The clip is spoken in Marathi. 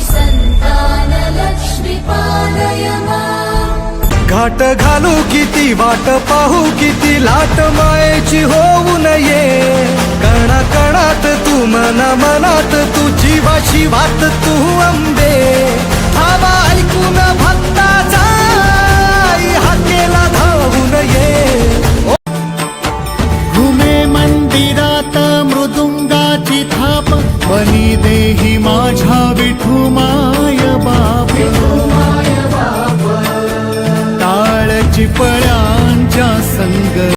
सन्तान घाट घालू किती वाट पाहू किती लाट मायेची होऊ नये. कणाकणात तू मना मनात तू जीवा शिवात तू अंबे. परांच्या संग